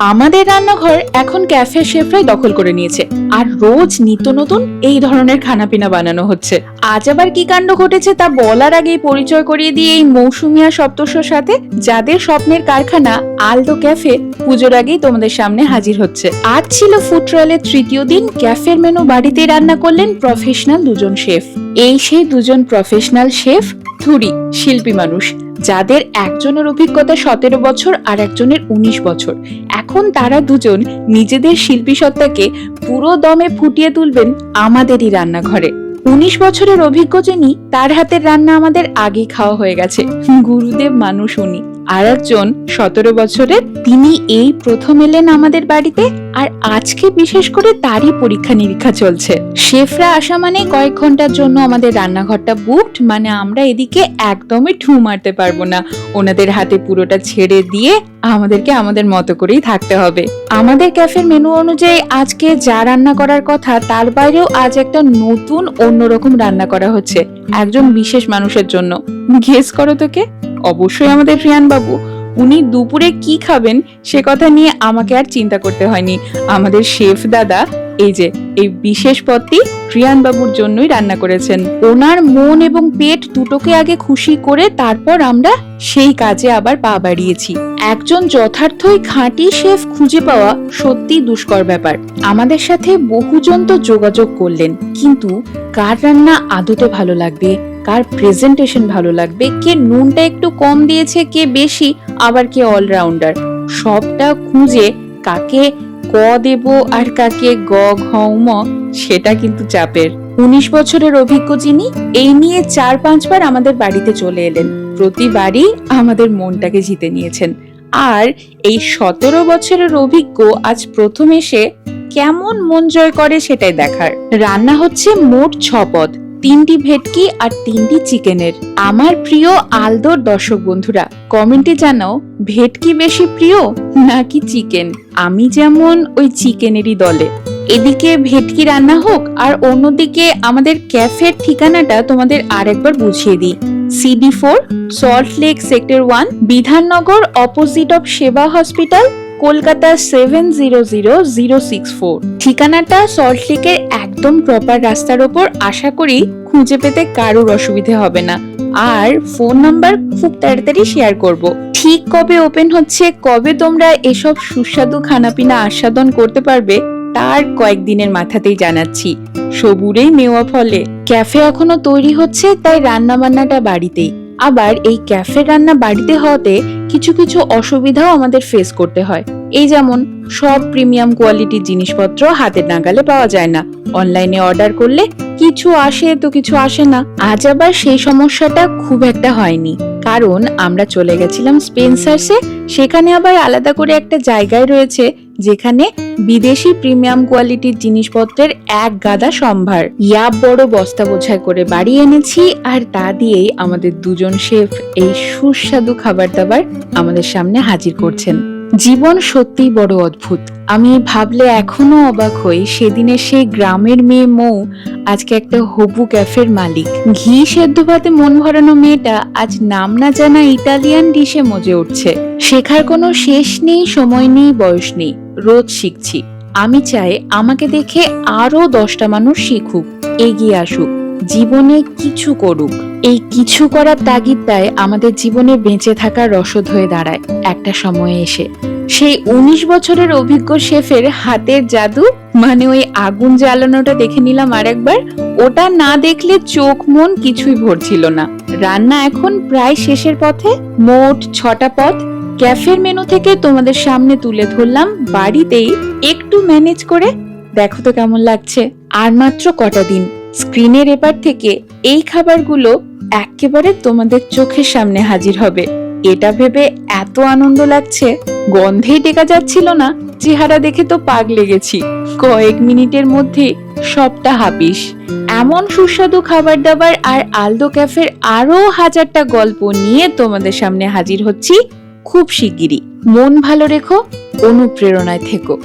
আমাদের রান্নাঘর এখন ক্যাফে শেফরাই দখল করে নিয়েছে। আর রোজ নিত্য নতুন এই ধরনের খানাপিনা বানানো হচ্ছে। আজ আবার কি কাণ্ড ঘটেছে তা বলার আগেই পরিচয় করিয়ে দিয়ে এই মৌসুমিয়া সপ্তস্বর সাথে, যাদের স্বপ্নের কারখানা আলদো ক্যাফে পুজোর আগেই তোমাদের সামনে হাজির হচ্ছে। আজ ছিল ফুড ট্রায়ালের তৃতীয় দিন, ক্যাফের মেনু বাড়িতে রান্না করলেন প্রফেশনাল দুজন শেফ এই সেই দুজন প্রফেশনাল শেফ থুরি শিল্পী মানুষ, যাদের একজনের অভিজ্ঞতা সতেরো বছর আর একজনের উনিশ বছর। এখন তারা দুজন নিজেদের শিল্পী সত্তাকে পুরো দমে ফুটিয়ে তুলবেন আমাদেরই রান্নাঘরে। উনিশ বছরের অভিজ্ঞ যিনি, তার হাতের রান্না আমাদের আগে খাওয়া হয়ে গেছে। গুরুদেব মানুষ উনি। আর একজন সতেরো বছরের তিনি এই প্রথম এলেন আমাদের বাড়িতে আর আজকে বিশেষ করে তারই পরীক্ষা নিরীক্ষা চলছে। শেফরা আসা মানে কয়েক ঘণ্টার জন্য আমাদের রান্নাঘরটা বুকড মানে আমরা এদিকে একদমই ঠু মারতে পারব না। ওনাদের হাতে পুরোটা ছেড়ে দিয়ে আমাদেরকে আমাদের মতো করেই থাকতে হবে। আমাদের ক্যাফের মেনু অনুযায়ী আজকে যা রান্না করার কথা, তার বাইরেও আজ একটা নতুন অন্যরকম রান্না করা হচ্ছে, একজন বিশেষ মানুষের জন্য। গেস করো তো কে অবশ্যই আমাদের রিয়ান বাবু উনি দুপুরে কি খাবেন সে কথা নিয়ে আমাকে আর চিন্তা করতে হয়নি। আমাদের শেফ দাদা, এই যে, এই বিশেষ পদটি রিয়ান বাবুর জন্যই রান্না করেছেন। ওনার মন এবং পেট দুটোকে আগে খুশি করে তারপর আমরা সেই কাজে আবার পা বাড়িয়েছি। একজন যথার্থই খাঁটি শেফ খুঁজে পাওয়া সত্যি দুষ্কর ব্যাপার। আমাদের সাথে বহুজন তো যোগাযোগ করলেন, কিন্তু কার রান্না আদতে ভালো লাগবে? কার প্রেজেন্টেশন ভালো লাগবে? কে নুনটা একটু কম দিয়েছে, কে বেশি, আবার কে অলরাউন্ডার সবটা খুঁজে কাকে ক দেব আর কাকে গ ঘম সেটা কিন্তু চাপের। উনিশ বছরের অভিজ্ঞ যিনি, এই নিয়ে চার পাঁচবার আমাদের বাড়িতে চলে এলেন। প্রতিবারই আমাদের মনটাকে জিতে নিয়েছেন। আর এই সতেরো বছরের অভিজ্ঞ আজ প্রথম এসে কেমন মন জয় করে সেটাই দেখার। রান্না হচ্ছে মোট ছ পদ তিনটি ভেটকি আর তিনটি চিকেনের। আমার প্রিয় আলদোর দর্শক বন্ধুরা, কমেন্টে জানাও, ভেটকি বেশি প্রিয় নাকি চিকেন? আমি যেমন ওই চিকেনেরই দলে। এদিকে ভেটকি রান্না হোক আর অন্যদিকে আমাদের ক্যাফের ঠিকানাটা তোমাদের আরেকবার বুঝিয়ে দিই। CD four, Salt Lake sector one, Bidhannagar opposite of Seva hospital Kolkata seven zero zero zero six four ঠিকানাটা সল্ট লেকের একদম প্রপার রাস্তার ওপর আশা করি খুঁজে পেতে কারোর অসুবিধে হবে না। আর ফোন নাম্বার খুব তাড়াতাড়ি শেয়ার করব। ঠিক কবে ওপেন হচ্ছে, কবে তোমরা এসব সুস্বাদু খানাপিনা আস্বাদন করতে পারবে, তার কয়েকদিনের মাথাতেই জানাচ্ছি। সবুরেই নেওয়া ফলে। ক্যাফে এখনও তৈরি হচ্ছে, তাই রান্না বান্নাটা বাড়িতেই। আবার এই ক্যাফে রান্না বাড়িতে হওয়াতে কিছু কিছু অসুবিধাও আমাদের ফেস করতে হয়। এই যেমন, সব প্রিমিয়াম কোয়ালিটির জিনিসপত্র হাতের নাগালে পাওয়া যায় না। অনলাইনে অর্ডার করলে কিছু আসে তো কিছু আসে না। আজ আবার সেই সমস্যাটা খুব একটা হয়নি। কারণ আমরা চলে গেছিলাম স্পেন্সার্সে সেখানে আবার আলাদা করে একটা জায়গায় রয়েছে যেখানে বিদেশি প্রিমিয়াম কোয়ালিটির জিনিসপত্রের এক গাদা সম্ভার। ইয়া বড় বস্তা বোঝাই করে বাড়ি এনেছি আর তা দিয়েই আমাদের দুজন শেফ এই সুস্বাদু খাবার দাবার আমাদের সামনে হাজির করছেন। জীবন সত্যিই বড় অদ্ভুত। আমি ভাবলে এখনও অবাক হই সেদিনে সেই গ্রামের মেয়ে মৌ আজকে একটা হবু ক্যাফের মালিক। ঘি সেদ্ধ ভাতে মন ভরানো মেয়েটা আজ নাম না জানা ইটালিয়ান ডিশে মজে উঠছে। শেখার কোনো শেষ নেই, সময় নেই, বয়স নেই। রোজ শিখছি। আমি চাই আমাকে দেখে আরও দশটা মানুষ শিখুক, এগিয়ে আসুক, জীবনে কিছু করুক। এই কিছু করার তাগিদটায় আমাদের জীবনে বেঁচে থাকার রসদ হয়ে দাঁড়ায় একটা সময়ে এসে। সেই উনিশ বছরের অভিজ্ঞ শেফের হাতের জাদু মানে ওই আগুন জ্বালানোটা দেখে নিলাম আরেকবার, ওটা না দেখলে চোখ মন কিছুই ভরছিল না। রান্না এখন প্রায় শেষের পথে, মোট ছটা পথ ক্যাফের মেনু থেকে তোমাদের সামনে তুলে ধরলাম বাড়িতেই একটু ম্যানেজ করে। দেখো তো কেমন লাগছে। আর মাত্র কটা দিন। স্ক্রিনের এপার থেকে এই খাবারগুলো একেবারে তোমাদের চোখের সামনে হাজির হবে। এটা ভেবে এত আনন্দ লাগছে, গন্ধেই টেকা যাচ্ছিল না। চেহারা দেখে তো পাগ লেগেছি। কয়েক মিনিটের মধ্যে সবটা হাপিস। এমন সুস্বাদু খাবার দাবার আর আলদো ক্যাফের আরও হাজারটা গল্প নিয়ে তোমাদের সামনে হাজির হচ্ছি। খুব শিগগিরই। মন ভালো রেখো অনুপ্রেরণায় থেকো।